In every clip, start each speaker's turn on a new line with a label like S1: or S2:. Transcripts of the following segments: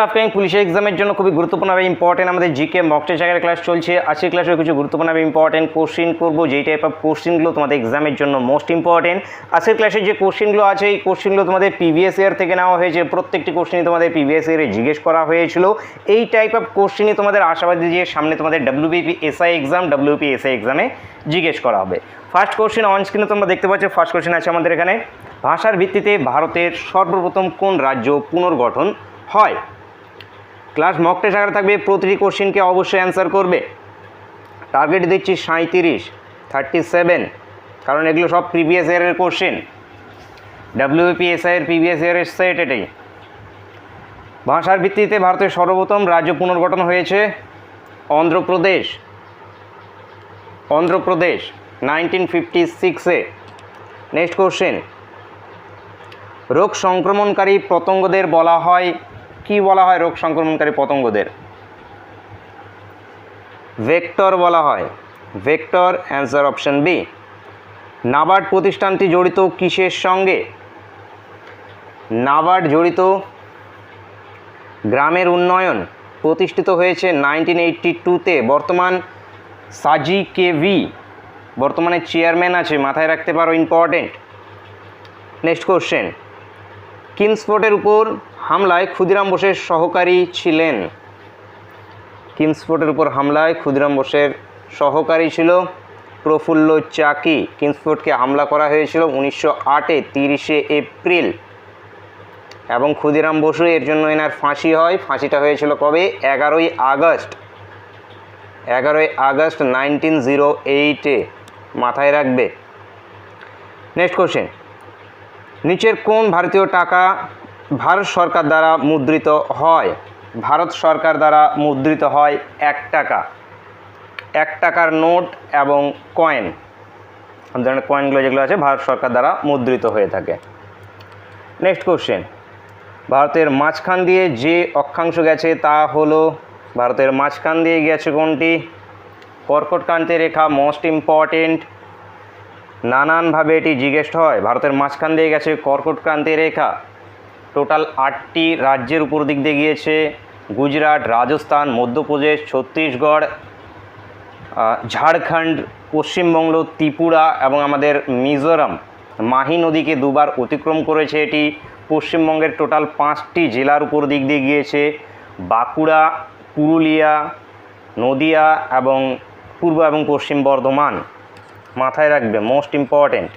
S1: Upcoming পুলিশের এক্সামের জন্য খুবই গুরুত্বপূর্ণ হবে ইম্পর্টেন্ট আমাদের জিকে মক আকারে ক্লাস চলছে। আজকের ক্লাসে কিছু গুরুত্বপূর্ণ হবে ইম্পর্টেন্ট কোশ্চিন করব, যেই টাইপ অফ কোশ্চিনগুলো তোমাদের এক্সামের জন্য মোস্ট ইম্পর্টেন্ট আজকের ক্লাসে যে কোশ্চিনগুলো আছে, এই কোশ্চিনগুলো তোমাদের পিভিএস ইয়ার থেকে নেওয়া হয়েছে। প্রত্যেকটি কোশ্চিনই তোমাদের পিভিএস ইয়ারে জিজ্ঞেস করা হয়েছিল। এই টাইপ অফ কোশ্চিনই তোমাদের আশাবাদী যে সামনে তোমাদের WBP SI exam WP SI এক্সামে জিজ্ঞেস করা হবে। ফার্স্ট কোশ্চেন অন স্ক্রিনে তোমরা দেখতে পাচ্ছ ফার্স্ট কোশ্চেন আছে আমাদের এখানে। ভাষার ভিত্তিতে ভারতের সর্বপ্রথম কোন রাজ্য পুনর্গঠন হয়? ক্লাস মক টেস্ট আকারে থাকবে, প্রতিটি কোশ্চেনকে অবশ্যই অ্যান্সার করবে। টার্গেট দিচ্ছি সাঁত্রিশ থার্টি সেভেন কারণ এগুলো সব প্রিভিয়াস ইয়ারের কোশ্চেন ডাব্লিউপিএসআই এর প্রিভিয়াস ইয়ারের সেট এটাই। ভাষার ভিত্তিতে ভারতের সর্বপ্রথম রাজ্য পুনর্গঠন হয়েছে অন্ধ্রপ্রদেশ। অন্ধ্রপ্রদেশ নাইনটিন ফিফটি সিক্সে নেক্সট কোশ্চেন রোগ সংক্রমণকারী পতঙ্গদের বলা হয় কি বলা হয় রোগ সংক্রমণকারী পতঙ্গদের? ভেক্টর বলা হয়। Vector, answer option B. NABARD প্রতিষ্ঠানটি জড়িত কিসের সঙ্গে? নাবার্ড জড়িত গ্রামের উন্নয়ন প্রতিষ্ঠিত হয়েছে নাইনটিন এইটটি টুতে। বর্তমান সাজি কেভি বর্তমানে চেয়ারম্যান আছে, মাথায় রাখতে পারো, ইম্পর্টেন্ট। Next question. কিংসফোর্টের উপর হামলায় ক্ষুদিরাম বোসের সহকারী ছিলেন। কিংসফোর্টের উপর হামলায় ক্ষুদিরাম বোসের সহকারী ছিল প্রফুল্ল চাকি। কিংসফোর্টকে হামলা করা হয়েছিল উনিশশো আটে, তিরিশে এপ্রিল। এবং ক্ষুদিরাম বসু এর জন্য এনার ফাঁসি হয়। ফাঁসিটা হয়েছিল কবে? এগারোই আগস্ট। এগারোই আগস্ট নাইনটিন জিরো এইটে। মাথায় রাখবে। Next question. নিচের কোন ভারতীয় টাকা ভারত সরকার দ্বারা মুদ্রিত হয়। ভারত সরকার দ্বারা মুদ্রিত হয় এক টাকা। এক টাকার নোট এবং কয়েন। ধরনের কয়েনগুলো যেগুলো আছে, ভারত সরকার দ্বারা মুদ্রিত হয়ে থাকে। নেক্সট কোশ্চেন ভারতের মাঝখান দিয়ে যে অক্ষাংশ গেছে তা হলো, ভারতের মাঝখান দিয়ে গেছে কোনটি? কর্কটক্রান্তি রেখা মোস্ট ইম্পর্টেন্ট নানানভাবে এটি জিজ্ঞেস হয়, ভারতের মাঝখান দিয়ে গেছে কর্কটক্রান্তি রেখা। টোটাল আটটি রাজ্যের উপর দিক দিয়ে গিয়েছে। গুজরাট, রাজস্থান, মধ্যপ্রদেশ, ছত্তিশগড় ঝাড়খণ্ড, পশ্চিমবঙ্গ, ত্রিপুরা এবং আমাদের মিজোরাম। মাহি নদীকে দুবার অতিক্রম করেছে এটি। পশ্চিমবঙ্গের টোটাল পাঁচটি জেলার উপর দিক দিয়ে গিয়েছে। বাঁকুড়া, পুরুলিয়া, নদিয়া এবং পূর্ব এবং পশ্চিম বর্ধমান। মাথায় রাখবে মোস্ট ইম্পর্ট্যান্ট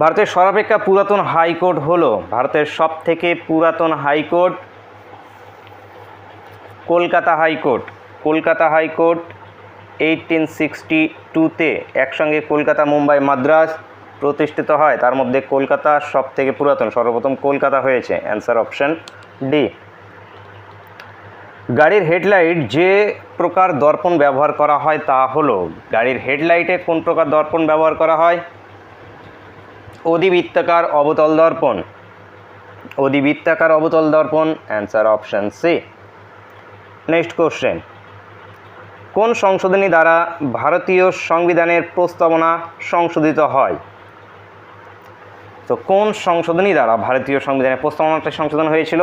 S1: ভারতের সর্বাপেক্ষা পুরাতন হাইকোর্ট হলো ভারতের সব থেকে পুরাতন high court Kolkata high court. Kolkata high court eighteen sixty টুতে একসঙ্গে কলকাতা, মুম্বাই মাদ্রাস প্রতিষ্ঠিত হয়। তার মধ্যে কলকাতা সব থেকে পুরাতন, সর্বপ্রথম কলকাতা হয়েছে। অ্যান্সার অপশন ডি গাড়ির হেডলাইট যে প্রকার দর্পণ ব্যবহার করা হয় তা হলো, গাড়ির হেডলাইটে কোন প্রকার দর্পণ ব্যবহার করা হয়? অধিবৃত্তাকার অবতল দর্পণ। অধিবৃত্তাকার অবতল দর্পণ answer option C next question কোন সংশোধনী দ্বারা ভারতীয় সংবিধানের প্রস্তাবনা সংশোধিত হয়? তো কোন সংশোধনী দ্বারা ভারতীয় সংবিধানের প্রস্তাবনাটা সংশোধন হয়েছিল?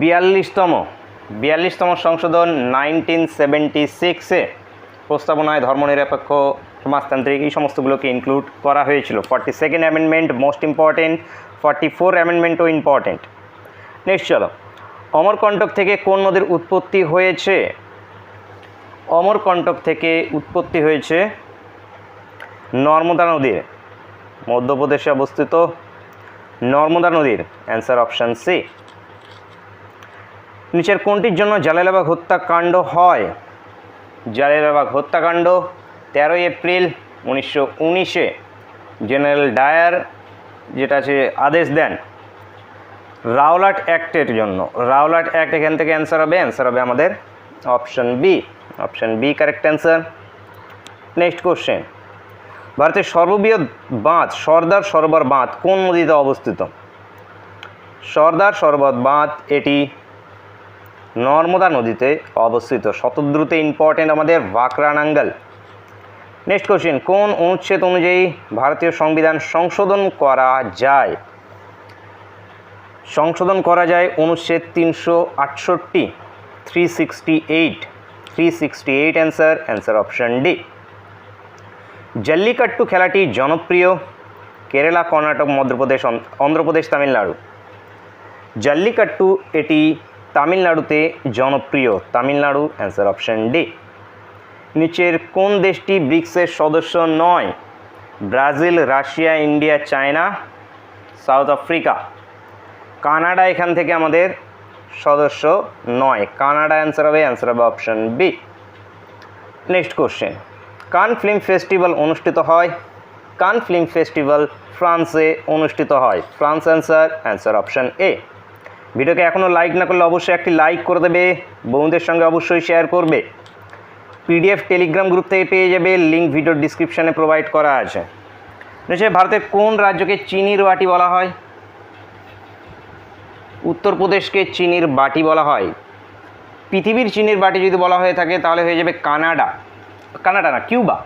S1: বিয়াল্লিশতম। বিয়াল্লিশতম সংশোধন নাইনটিন সেভেন্টি সিক্সে প্রস্তাবনায় ধর্মনিরপেক্ষ সমাজতান্ত্রিক এই সমস্তগুলোকে ইনক্লুড করা হয়েছিল। Forty second amendment most important forty four অ্যামেন্ডমেন্টও important next চলো। অমরকণ্টক থেকে কোন নদীর উৎপত্তি হয়েছে? অমরকণ্টক থেকে উৎপত্তি হয়েছে নর্মদা নদীর। মধ্যপ্রদেশে অবস্থিত নর্মদা নদীর। অ্যান্সার অপশান সি নিচের কোনটির জন্য জালালাবাগ হত্যাকাণ্ড হয়? জালালাবাগ হত্যাকাণ্ড তেরোই এপ্রিল উনিশশো উনিশে জেনারেল ডায়ার যেটা আছে আদেশ দেন, রাওলাট অ্যাক্টের জন্য। রাওলাট অ্যাক্ট এখান থেকে অ্যান্সার হবে অ্যান্সার হবে আমাদের option B option B correct answer next question ভারতের সর্ববৃহৎ বাঁধ, সর্দার সরোবর বাঁধ কোন নদীতে অবস্থিত? সর্দার সরোবর বাঁধ এটি নর্মদা নদীতে অবস্থিত। শতদ্রুতে ইম্পর্টেন্ট আমাদের ভাকরানাঙ্গল। নেক্সট কোশ্চেন কোন অনুচ্ছেদ অনুযায়ী ভারতীয় সংবিধান সংশোধন করা যায়? সংশোধন করা যায় অনুচ্ছেদ তিনশো আটষট্টি three sixty eight three sixty eight answer answer option D Jallikattu খেলাটি জনপ্রিয়, কেরালা, কর্ণাটক, মধ্যপ্রদেশ, অন- অন্ধ্রপ্রদেশ, তামিলনাড়ু। জল্লিকাট্টু এটি তামিলনাড়ুতে জনপ্রিয়, তামিলনাড়ু অ্যান্সার অপশান ডি নিচের কোন দেশটি ব্রিক্সের সদস্য নয়? Brazil, Russia, India, China, South Africa. Canada এখান থেকে আমাদের সদস্য নয়। কানাডা অ্যান্সার হবে অ্যান্সার হবে option B next question Cannes film festival অনুষ্ঠিত হয়। কান ফিল্ম ফেস্টিভ্যাল ফ্রান্সে অনুষ্ঠিত হয়। France answer answer option A ভিডিওকে এখনও লাইক না করলে অবশ্যই একটি লাইক করে দেবে। বন্ধুদের সঙ্গে অবশ্যই শেয়ার করবে। পিডিএফ টেলিগ্রাম গ্রুপ থেকে পেয়ে যাবে লিঙ্ক ভিডিওর ডিসক্রিপশানে প্রোভাইড করা আছে। নিচে ভারতের কোন রাজ্যকে চিনির বাটি বলা হয়? উত্তরপ্রদেশকে চিনির বাটি বলা হয়। পৃথিবীর চিনির বাটি যদি বলা হয়ে থাকে, তাহলে হয়ে যাবে কানাডা। কানাডা না, কিউবা।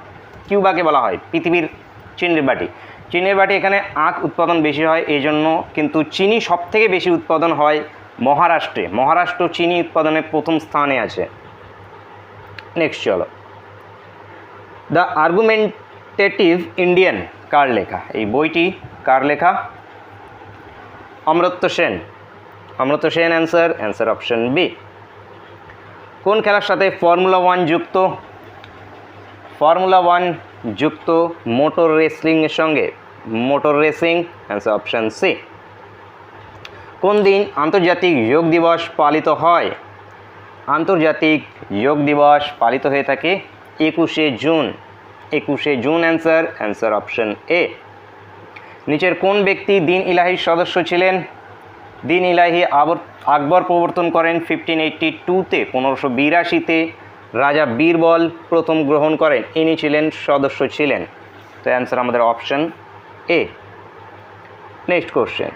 S1: কিউবাকে বলা হয়, পৃথিবীর চিনির বাটি। চিনির বাটি এখানে আখ উৎপাদন বেশি হয় এই জন্য কিন্তু চিনি সব থেকে বেশি উৎপাদন হয় মহারাষ্ট্রে। মহারাষ্ট্র চিনি উৎপাদনে প্রথম স্থানে আছে। নেক্সট চলো। দ্য আর্গুমেন্টেটিভ ইন্ডিয়ান কার লেখা? এই বইটি কার লেখা? Amartya Sen. Amartya Sen answer answer option B কোন খেলার সাথে ফর্মুলা ওয়ান যুক্ত? ফর্মুলা ওয়ান যুক্ত মোটর রেসলিংয়ের সঙ্গে। Motor racing answer option C কোন দিন আন্তর্জাতিক যোগ দিবস পালিত হয়? আন্তর্জাতিক যোগ দিবস পালিত হয়ে থাকে একুশে জুন। একুশে June answer answer option A নিচের কোন ব্যক্তি দিন ইলাহির সদস্য ছিলেন? দিন ইলাহি আবর আকবর প্রবর্তন করেন ফিফটিন এইটটি টুতে পনেরোশো বিরাশিতে রাজা বীরবল প্রথম গ্রহণ করেন। ইনি ছিলেন সদস্য ছিলেন। তো অ্যান্সার আমাদের অপশন এ নেক্সট কোশ্চেন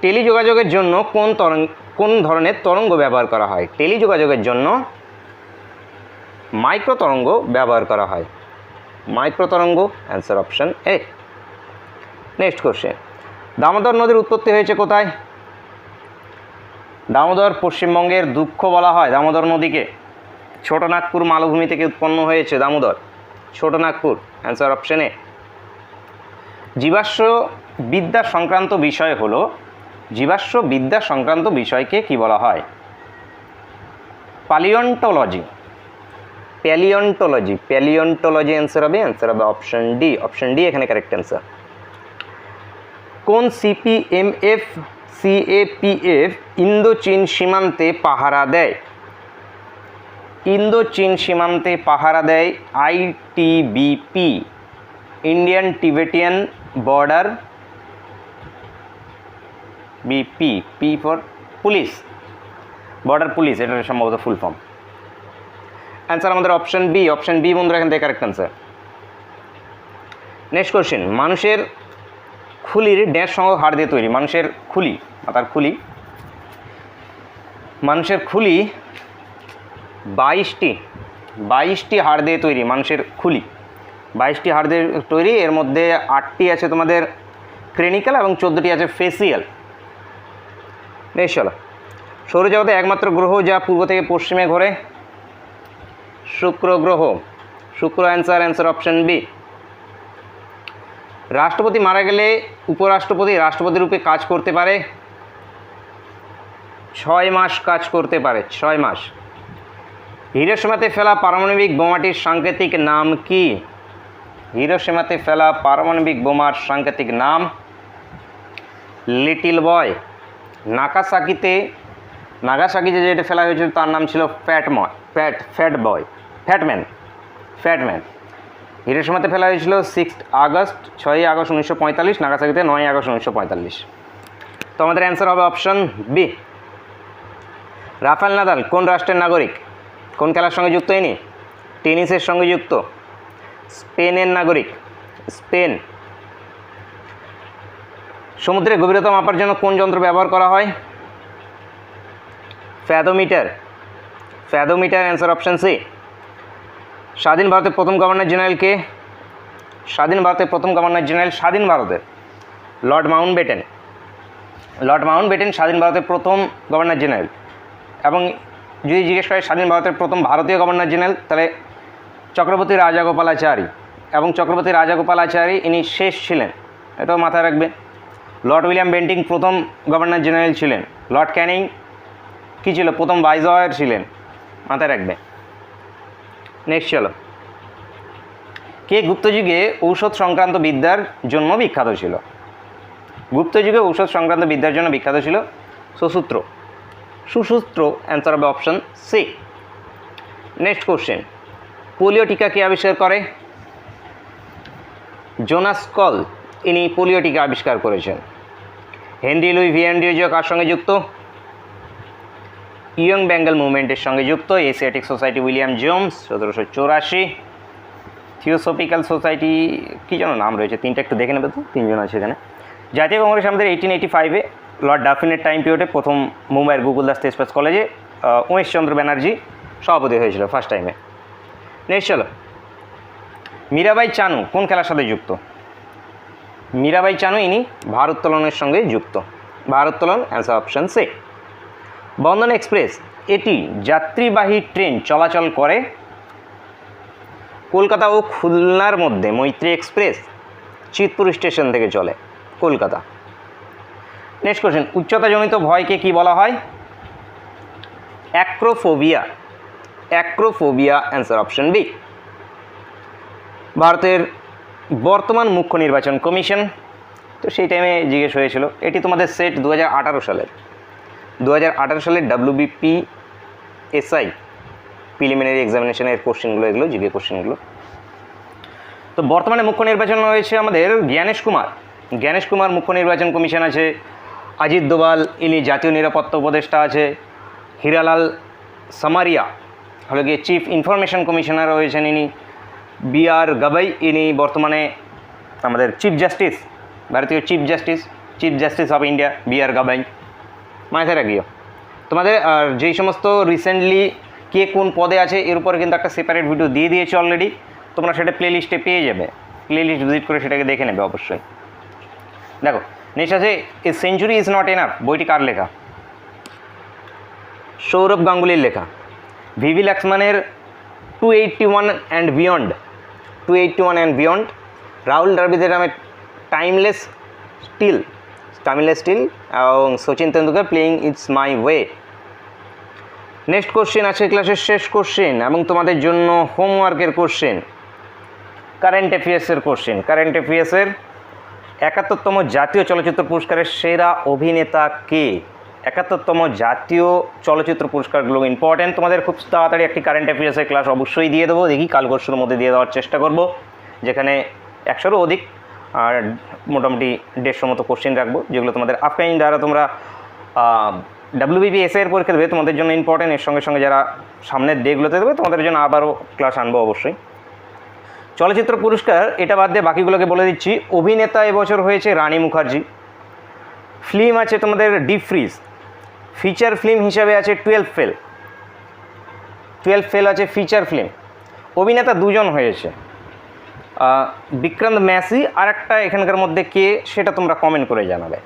S1: টেলিযোগাযোগের জন্য কোন তরঙ্গ কোন ধরনের তরঙ্গ ব্যবহার করা হয়? টেলিযোগাযোগের জন্য মাইক্রো তরঙ্গ ব্যবহার করা হয়। মাইক্রো তরঙ্গ answer option A next question Damodar নদীর উৎপত্তি হয়েছে কোথায়? দামোদর পশ্চিমবঙ্গের দুঃখ বলা হয় দামোদর নদীকে। ছোটনাগপুর মালভূমি থেকে উৎপন্ন হয়েছে দামোদর। ছোটনাগপুর অ্যান্সার অপশন জীবাশ্ম বিদ্যা সংক্রান্ত বিষয় হলো জীবাশ্ম বিদ্যা সংক্রান্ত বিষয়কে কি বলা হয়? পালিওন্টোলজি প্যালিওন্টোলজি প্যালিওন্টোলজি অ্যান্সার হবে অ্যান্সার হবে অপশন ডি অপশন ডি এখানে কারেক্ট অ্যান্সার কোন সিপিএমএফ সিএপিএফ ইন্দো চীন সীমান্তে পাহারা দেয়? ইন্দো চীন সীমান্তে পাহারা দেয় ITBP Indian Tibetan border BP P for police border police এটা সম্ভবত ফুল ফর্ম অ্যান্সার আমাদের অপশন বি অপশন বি বন্ধুরা, এখান থেকে কারেক্ট অ্যান্সার নেক্সট কোশ্চেন মানুষের খুলির ড্যাশ সঙ্গ হাড় দিয়ে তৈরি, মানুষের খুলি, মাথার খুলি। মানুষের খুলি বাইশটি বাইশটি হাড় দিয়ে তৈরি, মানুষের খুলি। বাইশটি হাড় দিয়ে তৈরি, এর মধ্যে আটটি আছে তোমাদের ক্রেনিক্যাল এবং চোদ্দোটি আছে ফেসিয়াল নেক্সট চলো সৌরজগতে একমাত্র গ্রহ যা পূর্ব থেকে পশ্চিমে ঘোরে, শুক্র গ্রহ। শুক্র অ্যান্সার অ্যান্সার অপশন বি রাষ্ট্রপতি মারা গেলে উপরাষ্ট্রপতি রাষ্ট্রপতি রূপে কাজ করতে পারে। ছয় মাস কাজ করতে পারে, ছয় মাস। হিরোসীমাতে ফেলা পারমাণবিক বোমাটির সাংকেতিক নাম কি? হিরোসীমাতে ফেলা পারমাণবিক বোমার সাংকেতিক নাম লিটিল বয়। নাকাসাকিতে, নাগাসাকিতে যেটা ফেলা হয়েছিল তার নাম ছিল ফ্যাট ময় fat fat boy fat man fat man হিরোসীমাতে ফেলা হয়েছিল সিক্স আগস্ট, ছয়ই আগস্ট উনিশশো পঁয়তাল্লিশ, নাগাসাকিতে নয় আগস্ট উনিশশো পঁয়তাল্লিশ। তো আমাদের অ্যান্সার হবে অপশন বি। রাফেল নাদাল কোন রাষ্ট্রের নাগরিক? কোন খেলার সঙ্গে যুক্ত হয়নি টেনিসের সঙ্গে যুক্ত। স্পেনের নাগরিক। স্পেন। সমুদ্রের গভীরতা মাপার জন্য কোন যন্ত্র ব্যবহার করা হয়? Fathometer. Fathometer answer option C. স্বাধীন ভারতের প্রথম গভর্নর জেনারেল কে? স্বাধীন ভারতের প্রথম গভর্নর জেনারেল স্বাধীন ভারতের। Lord Mountbatten Lord Mountbatten স্বাধীন ভারতের প্রথম গভর্নর জেনারেল। এবং যদি জিজ্ঞেস করে স্বাধীন ভারতের প্রথম ভারতীয় গভর্নর জেনারেল, তাহলে চক্রবর্তী রাজাগোপালাচারী। এবং চক্রবর্তী রাজাগোপালাচারী ইনি শেষ ছিলেন। এটাও মাথায় রাখবে। লর্ড উইলিয়াম বেন্টিং প্রথম গভর্নর জেনারেল ছিলেন। লর্ড ক্যানিং কী ছিল? প্রথম ভাইজয়ের ছিলেন। মাথায় রাখবে। নেক্সট চলো। কে গুপ্তযুগে ঔষধ সংক্রান্ত বিদ্যার জন্য বিখ্যাত ছিল? গুপ্তযুগে ঔষধ সংক্রান্ত বিদ্যার জন্য বিখ্যাত ছিল সুসূত্র। সুসূত্র অ্যান্সার হবে option C next question polio টিকা কে আবিষ্কার করে? Jonas call. ইনি পোলিও টিকা আবিষ্কার করেছেন। হেনরি লুই ভিয়ান্ডিওজিও কার সঙ্গে যুক্ত? ইয়ং বেঙ্গল মুভমেন্টের সঙ্গে যুক্ত, এশিয়াটিক সোসাইটি উইলিয়াম জোমস, সতেরোশো চৌরাশি। থিওসফিক্যাল সোসাইটি, কী যেন নাম রয়েছে, তিনটা একটু দেখে নেবে তো? তিনজন আছে এখানে। জাতীয় কংগ্রেস আমাদের এইটিন এইটি ফাইভে লর্ড ডাফিনের টাইম পিরিয়ডে প্রথম মুম্বাইয়ের গুগল দাস তেজপাস কলেজে উমেশচন্দ্র ব্যানার্জি সভাপতি হয়েছিল ফার্স্ট টাইমে নেক্সট চলো। মীরাবাই চানু কোন খেলার সাথে যুক্ত? মীরাবাই চানু ইনি ভারোত্তোলনের সঙ্গে যুক্ত। ভারোত্তোলন answer option C Bandhan express, এটি যাত্রীবাহী ট্রেন চলাচল করে কলকাতা ও খুলনার মধ্যে মৈত্রী এক্সপ্রেস, চিতপুর স্টেশন থেকে চলে কলকাতা। নেক্সট কোশ্চেন উচ্চতাজনিত ভয়কে কি বলা হয়? Acrophobia. Acrophobia answer option B ভারতের বর্তমান মুখ্য নির্বাচন কমিশন। তো সেই টাইমে জিজ্ঞেস হয়েছিল, এটি তোমাদের সেট দু হাজার আঠারো সালের দু হাজার আঠারো সালের ডাব্লিউবিপি এসআই প্রিলিমিনারি এক্সামিনেশনের কোশ্চেনগুলো এগুলো জিকে কোশ্চেনগুলো তো বর্তমানে মুখ্য নির্বাচন হয়েছে আমাদের জ্ঞানেশ কুমার। জ্ঞানেশ কুমার মুখ্য নির্বাচন কমিশন আছে। অজিত দোভাল, ইনি জাতীয় নিরাপত্তা উপদেষ্টা আছে। হিরালাল সামারিয়া, হলো গিয়ে চিফ ইনফরমেশন কমিশনার রয়েছেন ইনি। বি আর গাবাই ইনি বর্তমানে আমাদের চিফ জাস্টিস ভারতীয় chief justice chief justice of India B R Gavai মাথায় রাখিও। তোমাদের, আর যেই সমস্ত রিসেন্টলি কে কোন পদে আছে, এর উপরে কিন্তু একটা সেপারেট ভিডিও দিয়ে দিয়েছে অলরেডি তোমরা সেটা প্লে লিস্টে পেয়ে যাবে। প্লে লিস্ট ভিজিট করে সেটাকে দেখে নেবে অবশ্যই। দেখো নেক্সট আছে a century is not enough বইটি কার লেখা? সৌরভ গাঙ্গুলির লেখা। VV লক্ষ্মণের two eighty one and beyond two eighty one and beyond Rahul দ্রাবিড়ের নামে টাইমলেস স্টিল টাইমলেস স্টিল এবং Sachin Tendulkar playing it's my way next question আছে ক্লাসের শেষ কোশ্চেন এবং তোমাদের জন্য হোমওয়ার্কের কোশ্চেন কারেন্ট অ্যাফেয়ার্সের কোশ্চেন কারেন্ট অ্যাফেয়ার্সের একাত্তরতম জাতীয় চলচ্চিত্র পুরস্কারের সেরা অভিনেতা কে? একাত্তরতম জাতীয় চলচ্চিত্র পুরস্কারগুলো ইম্পর্ট্যান্ট তোমাদের খুব তাড়াতাড়ি একটি কারেন্ট অ্যাফেয়ার্সের ক্লাস অবশ্যই দিয়ে দেবো। দেখি কাল পরশুর মধ্যে দিয়ে দেওয়ার চেষ্টা করব, যেখানে একশোরও অধিক আর মোটামুটি দেড়শো মতো কোশ্চেন রাখব, যেগুলো তোমাদের আপকামিং দ্বারা তোমরা ডাব্লিউবিপি এস এর পরীক্ষা দেবে, তোমাদের জন্য ইম্পর্টেন্ট এর সঙ্গে সঙ্গে যারা সামনের ডেগুলোতে দেবে, তোমাদের জন্য আবারও ক্লাস আনব অবশ্যই। চলচ্চিত্র পুরস্কার, এটা বাদ দিয়ে বাকিগুলোকে বলে দিচ্ছি। অভিনেতা এবছর হয়েছে রানী মুখার্জি। ফিল্ম আছে তোমাদের ডিপ ফ্রিজ ফিচার ফিল্ম হিসাবে আছে টুয়েলভ ফেল টুয়েলভ ফেল আছে ফিচার ফিল্ম অভিনেতা দুজন হয়েছে। বিক্রান্ত ম্যাসি আর একটা এখানকার মধ্যে কে, সেটা তোমরা কমেন্ট করে জানাবে।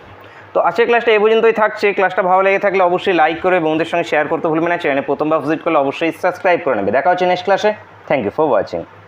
S1: তো আজকের ক্লাসটা এই পর্যন্তই থাকছে। ক্লাসটা ভালো লেগে থাকলে অবশ্যই লাইক করে বন্ধুদের সঙ্গে শেয়ার করতে ভুলবে না। চ্যানেলে প্রথমবার ভিজিট করলে অবশ্যই সাবস্ক্রাইব করে নেবে। দেখা হচ্ছে নেক্সট ক্লাসে থ্যাংক ইউ ফর ওয়াচিং